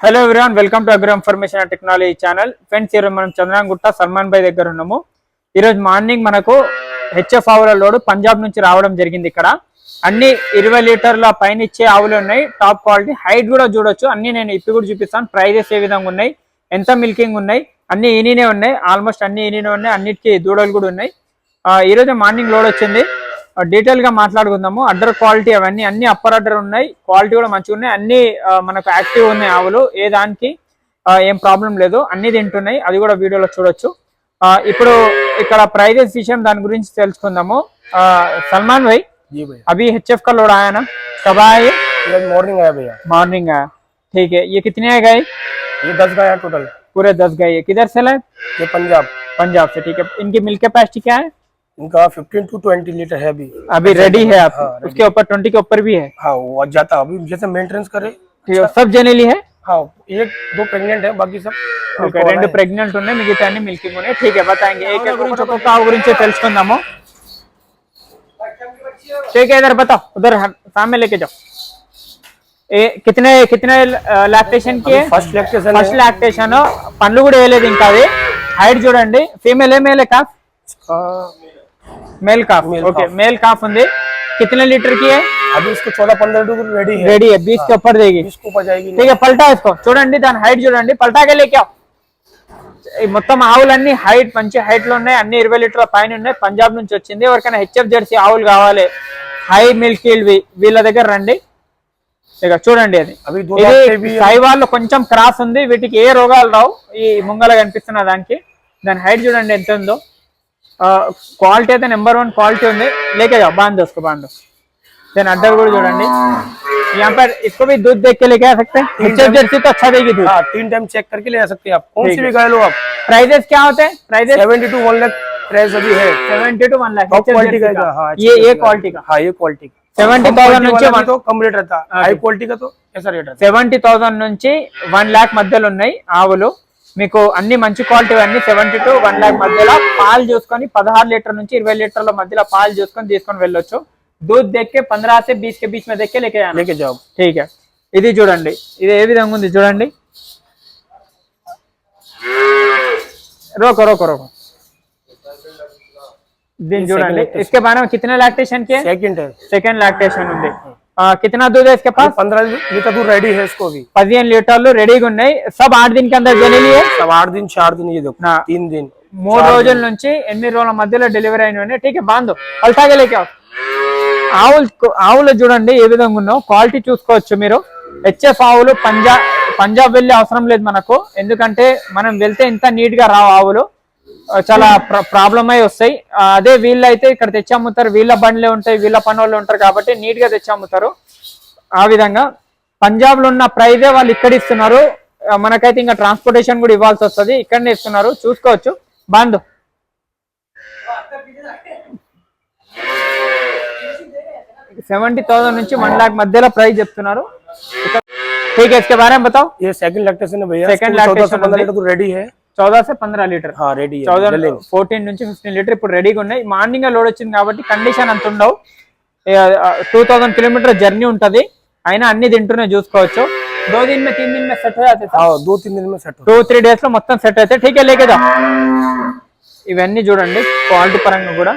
Hello everyone welcome to agro information and technology channel friends ఈరోజు మనం చంద్రాంగుట్ట సల్మాన్ భాయ్ దగ్గర ఉన్నాము. ఈరోజు మార్నింగ్ మనకు హెచ్ఎఫ్ ఆవుల లోడ్ పంజాబ్ నుంచి రావడం జరిగింది ఇక్కడ. అన్ని ఇరవై లీటర్ల పైన ఇచ్చే ఆవులు ఉన్నాయి. టాప్ క్వాలిటీ హైట్ కూడా చూడొచ్చు. అన్ని నేను ఇప్పి కూడా చూపిస్తాను. ప్రైజెస్ ఏ విధంగా ఉన్నాయి? ఎంత మిల్కింగ్ ఉన్నాయి? అన్ని ఈనీనే ఉన్నాయి. ఆల్మోస్ట్ అన్ని ఈనీనే ఉన్నాయి. అన్నిటికీ దూడలు కూడా ఉన్నాయి. ఆ, ఈ రోజు మార్నింగ్ లోడ్ వచ్చింది. డీటెయిల్ గా మాట్లాడుకుందాము అడ్డర్ క్వాలిటీ అవన్నీ అన్ని అప్పర్ అడ్డర్ ఉన్నాయి క్వాలిటీ కూడా మంచిగా ఉన్నాయి అన్ని ఆ, మనకు యాక్టివ్ ఉన్నాయి ఆవులు ఏ దానికి ఆ, ఏం ప్రాబ్లం లేదు అన్ని తింటున్నాయి అది కూడా వీడియోలో చూడొచ్చు ఆ, ఇప్పుడు ఇక్కడ ప్రైజెస్ విషయం దాని గురించి తెలుసుకుందాము ఆ, సల్మాన్ భాయ్ जी भैया अभी एच एफ का लोड आया ना कब आया ये ये मॉर्निंग आया भैया मॉर्निंग आया ठीक है ये कितने आए गए ये दस का है टोटल पूरे दस गए ये किधर से लाए ये पंजाब पंजाब से ठीक है इनकी मिल्क कैपेसिटी क्या है इनका फिफ्टीन टू ट्वेंटी लीटर है अभी अभी रेडी है आप हाँ, ready। उसके ऊपर ट्वेंटी के ऊपर भी है हाँ वो आज जाता अभी जैसे मेंटेनेंस करे ठीक है सब जनेली है हाँ एक दो प्रेग्नेंट है बाकी सब ఓకే రెండు ప్రెగ్నెంట్ ఉన్నాయి మిగతా అన్ని మిల్కింగ్ ఉన్నాయి ఠీక్ है बताएंगे एक एक గురించి ఒక్కొక్క ఆవు గురించి తెలుసుకుందాము ठीक है इधर बताओ उधर हम- सामने लेके जाओ ఏ कितने कितने లాక్టేషన్ కి फर्स्ट लेक्चर ఫస్ట్ లాక్టేషన్ పండ్లు కూడా వేయలేదు ఇంకా అది హైట్ చూడండి ఫీమేల్ ఏ male calf Male calf Male okay calf. Male calf ఉంది कितने लीटर की है अभी इसको चौदह पंद्रह लीटर रेडी है रेडी है 20 के ऊपर देगी बीस को ऊपर जाएगी ठीक है పల్టా इसको చూడండి దాని హైట్ చూడండి పల్టాకే లేకే ఈ మొత్తం ఆవులన్నీ హైట్ మంచి హైట్ లో ఉన్నాయి అన్ని ఇరవై లీటర్ల పైన ఉన్నాయి పంజాబ్ నుంచి వచ్చింది ఎవరికైనా హెచ్ఎఫ్ జెర్సీ ఆవులు కావాలి హై మిల్క్ వీళ్ళ దగ్గర రండి ఇక చూడండి అది अभी दो ఇది लाख से भी సైవాల్లో కొంచెం క్రాస్ ఉంది వీటికి ఏ రోగాలు రావు ఈ ముంగల కనిపిస్తున్న దానికి దాని హైట్ చూడండి ఎంత ఉందో క్వాలిటీ అయితే నెంబర్ వన్ క్వాలిటీ ఉంది లేకే जाओ बांध दो उसको बांध दो देन अड्डर కూడా చూడండి यहाँ पर इसको भी दूध देख के लेके आ सकते हैं एचएफ जर्सी तो अच्छा देगी दूध हाँ तीन टाइम चेक करके ले आ सकते हैं आप कौन ठीक सी है। भी गाय लो आप प्राइजेस क्या होते हैं prices seventy two one lakh price अभी है seventy two one lakh top quality का हाँ ये ये क्वालिटी का हाँ ये क्वालिटी का సెవెంటీ థౌసండ్ నుంచి वाला भी तो कम रेट रहता है हाई क्वालिटी का तो ऐसा रेट रहता సెవెంటీ థౌసండ్ నుంచి వన్ లాక్ మధ్యలో ఉన్నాయి ఆవులు మీకు అన్ని మంచి క్వాలిటీ అన్ని సెవెంటీ టు వన్ ల్యాక్ మధ్యలో పాలు చూసుకొని పదహారు లీటర్ నుంచి ఇరవై లీటర్ల మధ్యలో పాలు చూసుకొని తీసుకొని వెళ్ళొచ్చు. దూద్ దెక్కే పంద్రా బీచ్ కే బీచ్ మీద దెక్కే లేక జాబ్. ఠీక్. ఇది చూడండి. ఇది ఏ విధంగా ఉంది చూడండి. రోకో రోకో రోకో. దీన్ని చూడండి. ఇసుకే బాగా కితనే లాక్టేషన్ కే? సెకండ్ లాక్టేషన్ ఉంది. कितना दूध है इसके पास पंद्रह लीटर दूध रेडी है इसको भी పదిహేను లీటర్లు రెడీగా ఉన్నాయి సబ్ ఆరు దిన్ కి అందరు జనీలి सब आठ दिन चार दिन ये देखो हाँ। तीन दिन మూడు రోజుల నుంచి ఎనిమిది రోజుల మధ్యలో డెలివరీ అయిన ఉన్నాయి ఠీక్ బాంధు పల్టాగే లేక ఆవులు ఆవులు చూడండి ఏ విధంగా ఉన్నావు క్వాలిటీ చూసుకోవచ్చు మీరు హెచ్ఎఫ్ ఆవులు పంజాబ్ పంజాబ్ వెళ్ళే అవసరం లేదు మనకు ఎందుకంటే మనం వెళ్తే ఇంత నీట్ గా రావు ఆవులు ఆ, చాలా ప్రాబ్లం అయి వస్తాయి ఆ, అదే వీళ్ళు అయితే ఇక్కడ తెచ్చి అమ్ముతారు వీళ్ళ బండ్లే ఉంటాయి వీళ్ళ పనులు ఉంటారు కాబట్టి నీట్ గా తెచ్చి అమ్ముతారు ఆ విధంగా పంజాబ్ లో ఉన్న ప్రైజే వాళ్ళు ఇక్కడ ఇస్తున్నారు ఆ, మనకైతే ఇంకా ట్రాన్స్పోర్టేషన్ కూడా ఇవ్వాల్సి వస్తుంది ఇక్కడనే ఇస్తున్నారు చూసుకోవచ్చు బాంధు సెవెంటీ థౌసండ్ నుంచి వన్ లాక్ మధ్యలో ప్రైస్ చెప్తున్నారు ठीक है इसके बारे में बताओ ये सेकंड लैक्टेशन है भैया Second चौदह lactation से पंद्रह है। लीटर दूध रेडी है చౌదా సే పంద్రా లీటర్ हाँ रेडी है చౌదా ले लेंगे। ఫోర్టీన్ నుంచి ఫిఫ్టీన్ లీటర్ ఇప్పుడు రెడీగా ఉన్నాయి మార్నింగ్ లోడ్ వచ్చింది కాబట్టి కండిషన్ అంత ఉండవు టూ థౌసండ్ కిలోమీటర్ జర్నీ ఉంటది అయినా అన్ని తింటూనే చూసుకోవచ్చు దో దిన్ మే తీన్ దిన్ మే సెట్ అయితే हाँ दो तीन दिन में सेट हो టూ త్రీ డేస్ లో మొత్తం సెట్ అయితే ఠీకే లేకేదా ఇవన్నీ చూడండి క్వాలిటీ పరంగా కూడా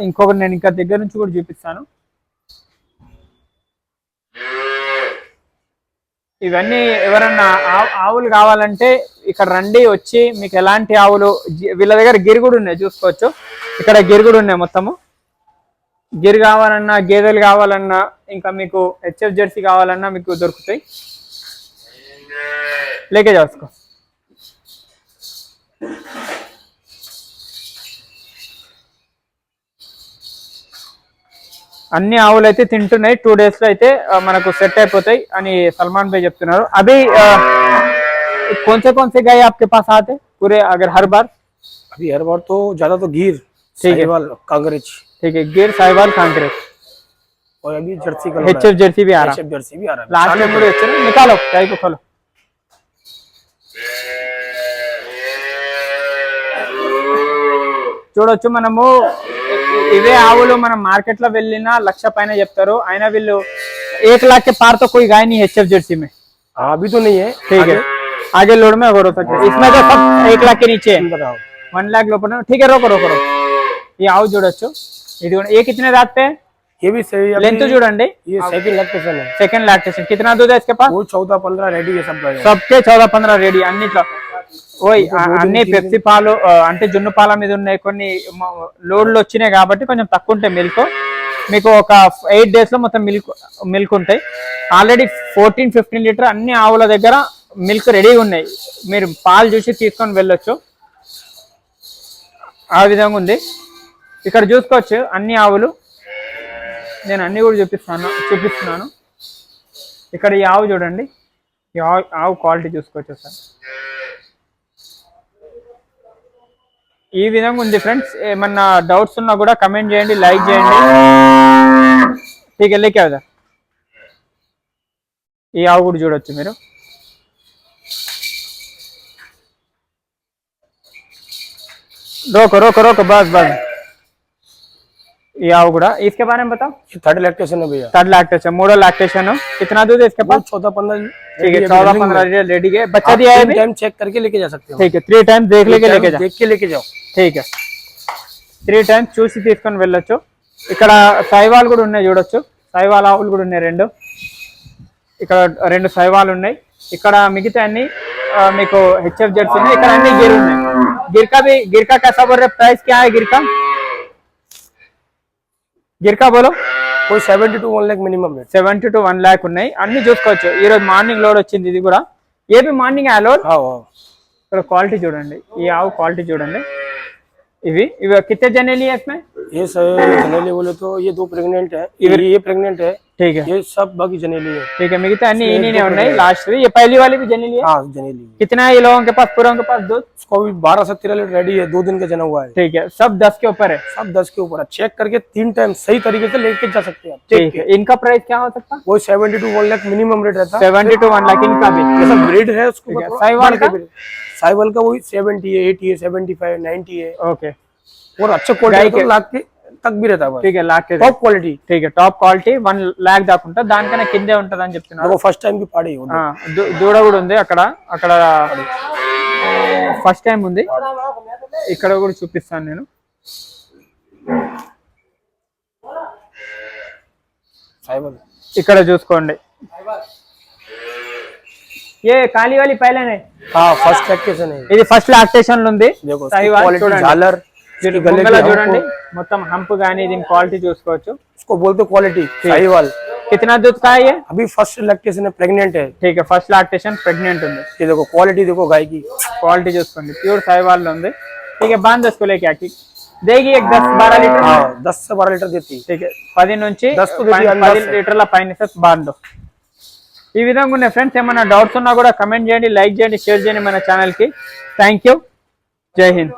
ఇంకొకటి నేను ఇంకా దగ్గర నుంచి కూడా చూపిస్తాను ఇవన్నీ ఎవరన్నా ఆవులు కావాలంటే ఇక్కడ రండి వచ్చి మీకు ఎలాంటి ఆవులు వీళ్ళ దగ్గర గిరుగుడు ఉన్నాయి చూసుకోవచ్చు. ఇక్కడ గిరుగుడు ఉన్నాయి మొత్తము. గిరి కావాలన్నా గేదెలు కావాలన్నా ఇంకా మీకు హెచ్ఎఫ్ జెర్సీ కావాలన్నా మీకు దొరుకుతాయి. లేకే చేసుకో అన్ని ఆవులు అయితే తింటున్నాయి టూ డేస్ లో అయితే ఆ, మనకు సెట్ అయిపోతాయి అని సల్మాన్ భాయ్ చెప్తున్నారు అభి ఆ, कौन से कौन से गाय आपके पास आते पूरे अगर हर बार अभी हर बार तो ज्यादा तो गिर ठीक है। साहिवाल कांग्रेज ठीक है गिर साहिवाल कांग्रेस और अभी जर्सी का एच एफ जर्सी भी आ रहा एचएफ जर्सी भी आ रहा है लास्ट में मुझे अच्छे निकालो गाय को खोलो చూడొచ్చు మనము ఇ- ఇవే ఆవులు మనం మార్కెట్ లో వెళ్ళినా లక్ష పైన చెప్తారు అయినా వీళ్ళు एक लाख के पार तो कोई गाय नहीं है एच एफ जर्सी में हाँ अभी तो नहीं है ठीक है आगे लोड में और हो सकते हैं। इसमें तो सब एक लाख के नीचे है अंदर आओ वन लाख लोपन ठीक है रोको रोको रोको ये आओ చూడొచ్చు ఇది కూడా- ये कितने दांत पे है ये भी सही है लेंथ చూడండి ये सेकंड लैक्टेशन है సెకండ్ లాక్టేషన్ कितना दूध है इसके पास वो चौदह पंद्रह रेडी है सब रहेगा సబ్కే చౌదా పంద్రా రెడీ అన్నిట్లో ఓయ్ అన్ని పెప్సి పాలు అంటే జున్ను పాల మీద ఉన్నాయి కొన్ని లోడ్లు వచ్చినాయి కాబట్టి కొంచెం తక్కువ ఉంటాయి మిల్క్ మీకు ఒక ఎయిట్ డేస్లో మొత్తం మిల్క్ మిల్క్ ఉంటాయి. ఆల్రెడీ ఫోర్టీన్ ఫిఫ్టీన్ లీటర్ అన్ని ఆవుల దగ్గర మిల్క్ రెడీగా ఉన్నాయి. మీరు పాలు చూసి తీసుకొని వెళ్ళొచ్చు. ఆ విధంగా ఉంది. ఇక్కడ చూసుకోవచ్చు అన్ని ఆవులు. నేను అన్ని కూడా చూపిస్తాను చూపిస్తున్నాను. ఇక్కడ ఈ ఆవు చూడండి. ఈ ఆవు ఆవు క్వాలిటీ చూసుకోవచ్చు సార్. ఈ విధంగా ఉంది ఫ్రెండ్స్ ఏమన్నా డౌట్స్ ఉన్నా కూడా కమెంట్ చేయండి లైక్ చేయండి. టీకెళ్ళి కదా ఈ ఆవు కూడా చూడొచ్చు మీరు. రోకో రోకో రోకో బాస్ బాస్. ये आओ गुड़ा इसके बारे में बताओ ये थर्ड लैक्टेशन है भैया थर्ड लैक्टेशन मूडो लैक्टेशन हो कितना दूध है इसके वो पास चौदह पंद्रह ठीक है चौदह पंद्रह लीटर रेडी है बच्चा दिया है अभी टाइम चेक करके लेके जा सकते हो ठीक है थ्री टाइम देख लेके लेके जा देख के लेके जाओ ठीक है త్రీ టైమ్స్ చూసి తీసుకొని వెళ్ళొచ్చు ఇక్కడ సైవాల్ కూడా ఉన్నాయి చూడొచ్చు సైవాల్ ఆవులు కూడా ఉన్నాయి రెండు ఇక్కడ రెండు సైవాలు ఉన్నాయి ఇక్కడ మిగతా అన్ని ఆ, మీకు హెచ్ఎఫ్ జెట్స్ ఉన్నాయి ఇక్కడ అన్ని గిర్ ఉన్నాయి గిర్కా भी గిర్కా कैसा बोल रहे प्राइस क्या है गिरका గిర్కా బోలో कोई seventy two one lakh minimum है సెవెంటీ టు వన్ ల్యాక్ ఉన్నాయి అన్ని చూసుకోవచ్చు ఈ రోజు మార్నింగ్ లోడ్ వచ్చింది ఇది కూడా ఏపీ మార్నింగ్ ఆ లోడ్ हाँ हाँ ఇక్కడ క్వాలిటీ చూడండి ఈ ఆవు క్వాలిటీ చూడండి ఇవి ఇవి కిత్తే జనేలి है इसमें ये सर जनेली बोले तो ये दो प्रेग्नेंट है ये ये प्रेग्नेंट है ठीक है ये सब बाकी जनेली है ठीक है मिगता अन्नी इन्हीं ఉన్నాయి లాస్ట్ ये पहली वाली भी जनेली है हाँ जनेली है। कितना है ये लोगों के पास पूरों के पास दूध उसको भी बारह से तेरह लीटर रेडी है दो दिन का जना हुआ है ठीक है सब दस के ऊपर है सब दस के ऊपर है चेक करके तीन टाइम सही तरीके से लेके जा सकते हैं आप ठीक है इनका प्राइस क्या हो सकता वो seventy two one lakh minimum rate रहता है सेवेंटी टू वन लाख इनका भी जैसा ब्रीड है उसको ठीक है, थोड़ा साहिवाल बढ़ के का? breed। साहिवाल का वही सेवेंटी है एटी है सेवेंटी फाइव नाइन्टी है ओके और अच्छा गाय क्वालिटी के- तो लाख के తక్ బీరత్ ठीक है టాప్ క్వాలిటీ వన్ లాక్ దాకా ఉంటుంది. దానికన్నా కిందే ఉంటుంది అని చెప్తున్నారు ఫస్ట్ టైం కి పాడే దూడ కూడా ఉంది అక్కడ. అక్కడ ఫస్ట్ టైం ఉంది. ఇక్కడ కూడా చూపిస్తాను నేను. ఇక్కడ చూసుకోండి. ఏ కాలి వాలి పైలనే. ఫస్ట్ ఇది ఫస్ట్ లాక్టేషన్ ఉంది. देखो దీని इसके गले బొంగల की చూడండి हमको- మొత్తం హంప్ గానీ దీని క్వాలిటీ చూసుకోవచ్చు उसको बोलते क्वालिटी साहिवाल कितना दूध का है ये अभी फर्स्ट लैक्टेशन है प्रेग्नेंट है ठीक है फर्स्ट లాక్టేషన్ ప్రెగ్నెంట్ ఉంది ये देखो क्वालिटी देखो गाय की క్వాలిటీ చూసుకోండి ప్యూర్ సాయివాల్ ఉంది ठीक है बांध इसको लेके आके देगी एक दस बारह लीटर हाँ दस से बारह लीटर देती है ठीक है పది నుంచి దస్ కు దేతి పది- అందాజ్ పది లీటర్ల పైన బాండు ఈ విధంగా ఉన్నాయి ఫ్రెండ్స్ ఏమైనా డౌట్స్ ఉన్నా కూడా కమెంట్ చేయండి లైక్ చేయండి షేర్ చేయండి మన ఛానల్ కి థ్యాంక్ యూ జై హింద్